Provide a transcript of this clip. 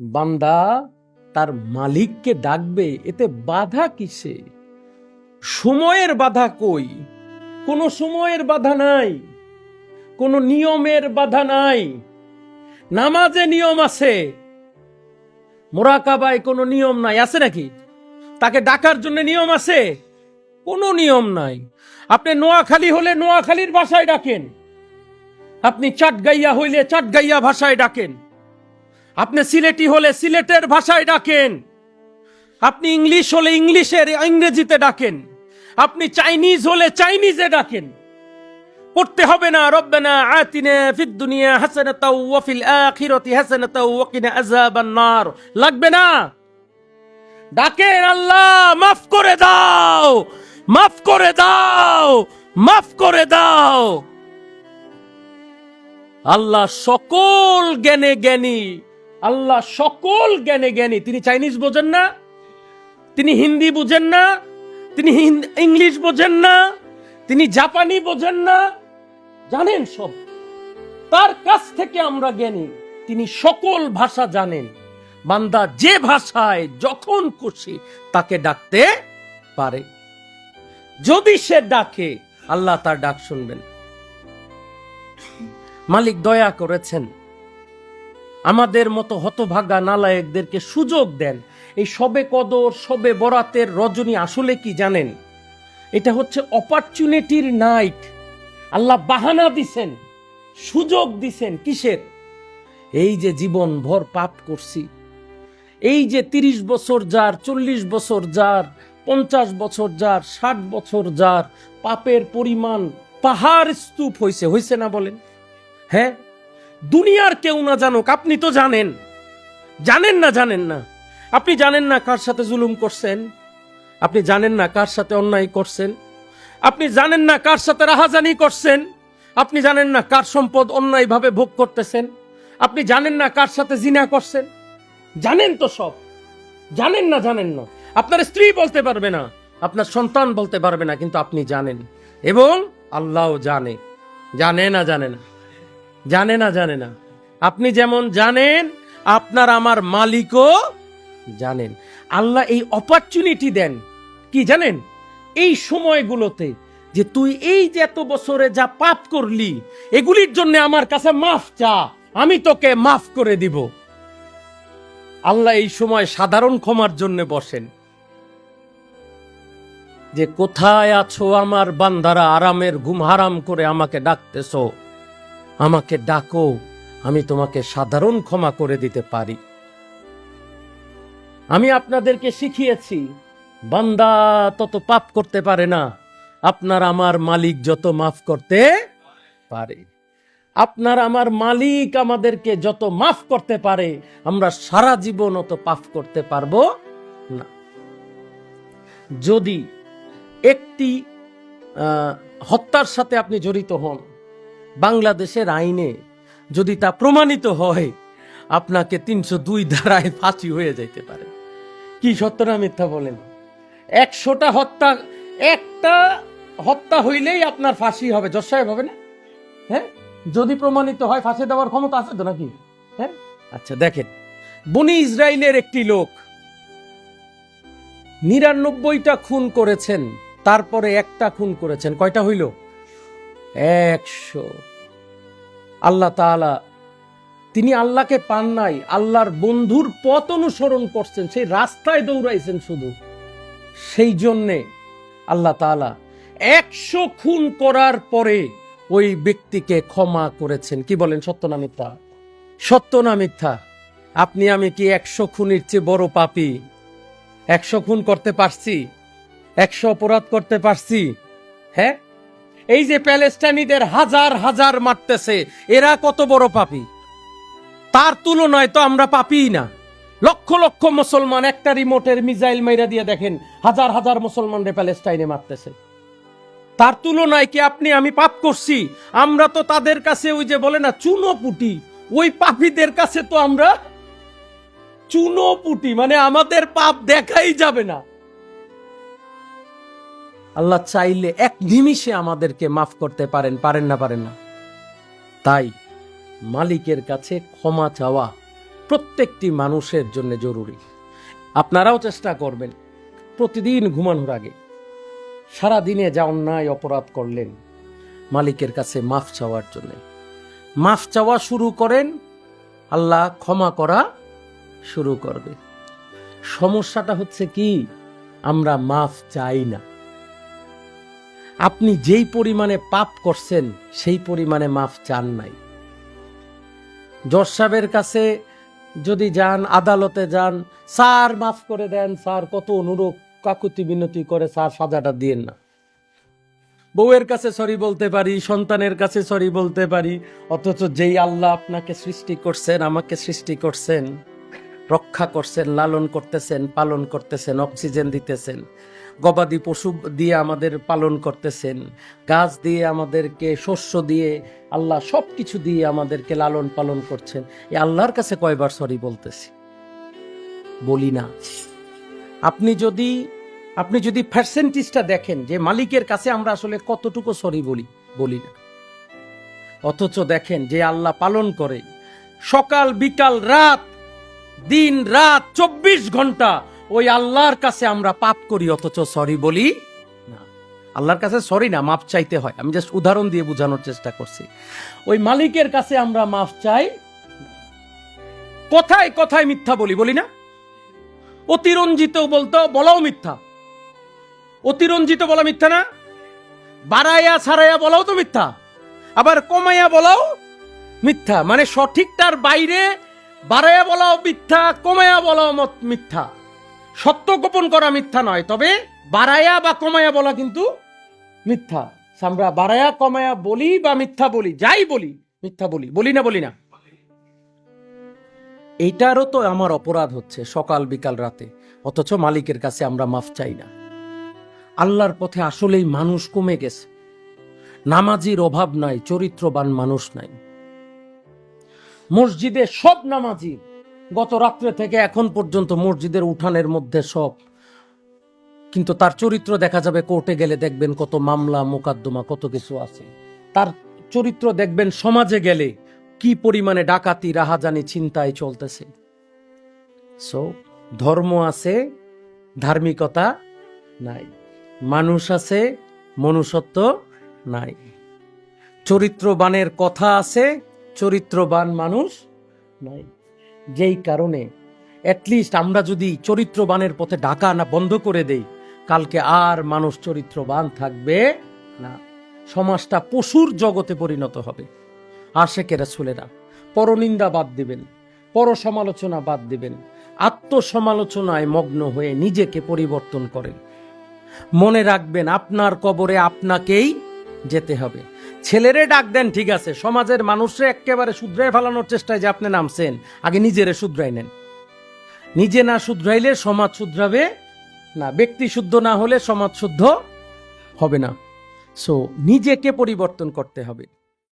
বান্দা তার মালিককে ডাকবে, এতে বাধা কিসে? সময়ের বাধা কই? কোনো সময়ের বাধা নাই, কোনো নিয়মের বাধা নাই, নামাজে নিয়ম আছে। মোরাকাবায় কোনো নিয়ম নাই, আছে নাকি? তাকে ডাকার জন্য নিয়ম আছে? কোনো নিয়ম নাই। আপনি নোয়াখালী হলে নোয়াখালীর ভাষায় ডাকেন। আপনি চাটগাইয়া হইলে চাটগাইয়া ভাষায় ডাকেন। আপনি সিলেটি হলে সিলেটের ভাষায় ডাকেন। আপনি ইংলিশ হলে ইংলিশের, ইংরেজিতে ডাকেন। আপনি চাইনিজ হলে চাইনিজে ডাকেন। পড়তে হবে না, রব্বানা আতিনা ফিদ দুনিয়া হাসানাতাও ওয়া ফিল আখিরাতি হাসানাতাও ওয়া কিনা আযাবান নার। লাগবে না। ডাকেন, আল্লাহ, মাফ করে দাও, মাফ করে দাও, মাফ করে দাও। আল্লাহ সকল জ্ঞানে জ্ঞানী আল্লাহ সকল জ্ঞানে জ্ঞানী। তিনি চাইনিজ বোঝেন না, তিনি হিন্দি বুঝেন না, তিনি ইংলিশ বোঝেন না, তিনি জাপানি বোঝেন না। জানেন সব। তার কাছ থেকে আমরা জ্ঞানী। তিনি সকল ভাষা জানেন। বান্দা যে ভাষায় যখন খুশি তাকে ডাকতে পারে। যদি সে ডাকে, আল্লাহ তার ডাক শুনবেন। মালিক দয়া করেছেন। আমাদের মতো হতভাগা নালায়েকদেরকে সুযোগ দেন। এই সবে কদর, সবে বরাতের রজনী আসলে কি জানেন? এটা হচ্ছে অপরচুনিটির নাইট আল্লাহ বাহানা দিছেন, সুযোগ দিছেন কিসের? এই যে জীবন ভর পাপ করছি, এই যে তিরিশ বছর যার, চল্লিশ বছর যার, পঞ্চাশ বছর যার, ষাট বছর যার, পাপের পরিমাণ পাহাড় স্তূপ হয়েছে হয়েছে না বলেন? হ্যাঁ? দুনিয়ার কেউ না জানুক, আপনি তো জানেন। জানেন না জানেন না। আপনি জানেন না কার সাথে জুলুম করছেন? আপনি জানেন না কার সাথে অন্যায় করছেন? আপনি জানেন না কার সাথে রাহাজানি করছেন? আপনি জানেন না কার সম্পদ অন্যায়ভাবে ভোগ করতেছেন? আপনি জানেন না কার সাথে জিনা করছেন? জানেন তো সব। জানেন না জানেন না। আপনার স্ত্রী বলতে পারবে না, আপনার সন্তান বলতে পারবে না, কিন্তু আপনি জানেন। এবং আল্লাহও জানে। জানে না জানে না। জানে না জানে না। আপনি যেমন জানেন, আপনার আমার মালিকও জানেন। আল্লাহ এই অপরচুনিটি দেন। কি জানেন? এই সময়গুলোতে যে তুই এই যে এত বছরে যা পাপ করলি, এগুলির জন্য আমার কাছে মাফ চা, আমি তোকে মাফ করে দিব। আল্লাহ এই সময় সাধারণ ক্ষমার জন্য বসেন। যে কোথায় আছো আমার বান্দারা, আরামের ঘুম হারাম করে আমাকে ডাকতেছো? আমাকে ডাকো, আমি তোমাকে সাধারণ ক্ষমা করে দিতে পারি। আমি আপনাদেরকে শিখিয়েছি, বান্দা তত পাপ করতে পারে না, আপনার আমার মালিক যত মাফ করতে পারে। আপনার আমার মালিক আমাদেরকে যত মাফ করতে পারে, আমরা সারা জীবন অত পাপ করতে পারব না। যদি একটি হত্যার সাথে আপনি জড়িত হন বাংলাদেশের আইনে যদি তা প্রমাণিত হয়, আপনাকে তিনশো দুই ধারায় ফাঁসি হয়ে যাইতে পারে। কি সত্য না মিথ্যা বলেন? একশোটা হত্যা, একটা হত্যা হইলেই আপনার ফাঁসি হবে। জজ সাহেব হবে না? হ্যাঁ? যদি প্রমাণিত হয়, ফাঁসি দেওয়ার ক্ষমতা আছে তো নাকি? হ্যাঁ? আচ্ছা দেখেন। বনি ইসরায়েলের একটি লোক নিরানব্বইটা খুন করেছেন, তারপরে একটা খুন করেছেন। কয়টা হইল? একশো। আল্লাহ তাআলা, তিনি আল্লাহকে পান নাই, আল্লাহর বন্ধুর পথ অনুসরণ করছেন, সেই রাস্তায় দৌড়াইছেন শুধু। সেই জন্যে আল্লাহ তাআলা একশো খুন করার পরে ওই ব্যক্তিকে ক্ষমা করেছেন। কি বলেন, সত্য না মিথ্যা? সত্য না মিথ্যা? আপনি, আমি কি একশো খুনের চেয়ে বড় পাপী? একশো খুন করতে পারছি? একশো অপরাধ করতে পারছি? হ্যাঁ? এই যে প্যালেস্টাইনিদের হাজার হাজার মারতেছে, এরা কত বড় পাপী? তার তুলনায় তো আমরা পাপিই না। লক্ষ লক্ষ মুসলমান একটা রিমোটের মিসাইল মাইরা দিয়ে দেখেন, হাজার হাজার মুসলমানরে প্যালেস্টাইনে মারতেছে। তার তুলনায় কি আপনি আমি পাপ করছি? আমরা তো তাদের কাছে ওই যে বলে না চুনো পুটি ওই পাপীদের কাছে তো আমরা চুনো পুটি মানে আমাদের পাপ দেখাই যাবে না। আল্লাহ চাইলে এক নিমিষে আমাদেরকে মাফ করতে পারেন পারেন না পারেন না। তাই মালিকের কাছে ক্ষমা চাওয়া প্রত্যেকটি মানুষের জন্য জরুরি। আপনারাও চেষ্টা করবেন প্রতিদিন ঘুমানোর আগে সারা দিনে যা অন্যায় অপরাধ করলেন মালিকের কাছে মাফ চাওয়ার জন্য। মাফ চাওয়া শুরু করেন, আল্লাহ ক্ষমা করা শুরু করবে। সমস্যাটা হচ্ছে কি? আমরা মাফ চাই না। আপনি যেই পরিমাণে পাপ করছেন, সেই পরিমাণে মাফ চান নাই। জজ কাছে যদি যান, আদালতে যান, স্যার মাফ করে দেন, স্যার কত অনুরোধ কাকুতি বিনতি করে স্যার সাজাটা দিয়েন না। বউয়ের কাছে সরি বলতে পারি, সন্তানের কাছে সরি বলতে পারি, অথচ যেই আল্লাহ আপনাকে সৃষ্টি করছেন, আমাকে সৃষ্টি করছেন রক্ষা করছেন, লালন করতেছেন, পালন করতেছেন, অক্সিজেন দিতেছেন। গবাদি পশু দিয়ে আমাদের পালন করতেছেন। গাছ দিয়ে আমাদেরকে শস্য দিয়ে, আল্লাহ সব কিছু দিয়ে আমাদেরকে লালন পালন করছেন। এই আল্লাহর কাছে কয়বার সরি বলতেছি? বলি না। আপনি যদি আপনি যদি পার্সেন্টেজটা দেখেন যে মালিকের কাছে আমরা আসলে কতটুকু সরি বলি বলি না। অথচ দেখেন যে আল্লাহ পালন করে সকাল, বিকাল, রাত দিন, রাত, চব্বিশ ঘণ্টা। ওই আল্লাহর কাছে আমরা পাপ করি, অথচ সরি বলি আল্লাহর কাছে সরি না মাপ চাইতে হয়। আমি জাস্ট উদাহরণ দিয়ে বোঝানোর চেষ্টা করছি। ওই মালিকের কাছে আমরা মাফ চাই কথায় কথায় মিথ্যা বলি বলি না? অতিরঞ্জিত বলতো, বলাও মিথ্যা। অতিরঞ্জিত বলা মিথ্যা না। বাড়াইয়া, ছাড়াইয়া বলাও তো মিথ্যা। আবার কমাইয়া বলাও মিথ্যা। মানে সঠিকটার বাইরে বাড়াইয়া বলাও মিথ্যা, কমাইয়া বলাও মত- মিথ্যা। সত্য গোপন করা মিথ্যা নয়, তবে বাড়াইয়া বা কমাইয়া বলা কিন্তু মিথ্যা। আমরা বাড়াইয়া, কমাইয়া বলি বা মিথ্যা বলি, যাই বলি, মিথ্যা বলি বলি না বলি না। এইটারও তো আমার অপরাধ হচ্ছে সকাল বিকাল রাতে, অথচ মালিকের কাছে আমরা মাফ চাই না। আল্লাহর পথে আসলেই মানুষ কমে গেছে। নামাজির অভাব নাই, চরিত্রবান মানুষ নাই। মসজিদে সব নামাজি। গত রাত্রে থেকে এখন পর্যন্ত মসজিদের উঠানের মধ্যে সব। কিন্তু তার চরিত্র দেখা যাবে কোর্টে গেলে দেখবেন কত মামলা, মোকদ্দমা, কত কিছু আছে। তার চরিত্র দেখবেন সমাজে গেলে কি পরিমাণে ডাকাতি, রাহাজানি চিন্তায় চলতেছে। সো ধর্ম আছে, ধার্মিকতা নাই। মানুষ আছে, মনুষ্যত্ব নাই। চরিত্রবানের কথা আছে চরিত্রবান মানুষ নাই যেই কারণে অ্যাটলিস্ট আমরা যদি চরিত্রবানের পথে ডাকা না বন্ধ করে দেই, কালকে আর মানুষ চরিত্রবান থাকবে না। সমাজটা পশুর জগতে পরিণত হবে। আশেকেরা ছেলেরা পরনিন্দা বাদ দিবেন পর সমালোচনা বাদ দিবেন, আত্মসমালোচনায় মগ্ন হয়ে নিজেকে পরিবর্তন করেন। মনে রাখবেন আপনার কবরে আপনাকেই যেতে হবে। ছেলেরে ডাক দেন, ঠিক আছে। সমাজের মানুষরে একেবারে শুধরাই ফেলানোর চেষ্টায় যে আপনি নামছেন, আগে নিজেরে শুধরাই নেন। নিজে না শুধরাইলে সমাজ শুধরাবে না, ব্যক্তি শুদ্ধ না হলে সমাজ শুদ্ধ হবে না। সো নিজেকে পরিবর্তন করতে হবে।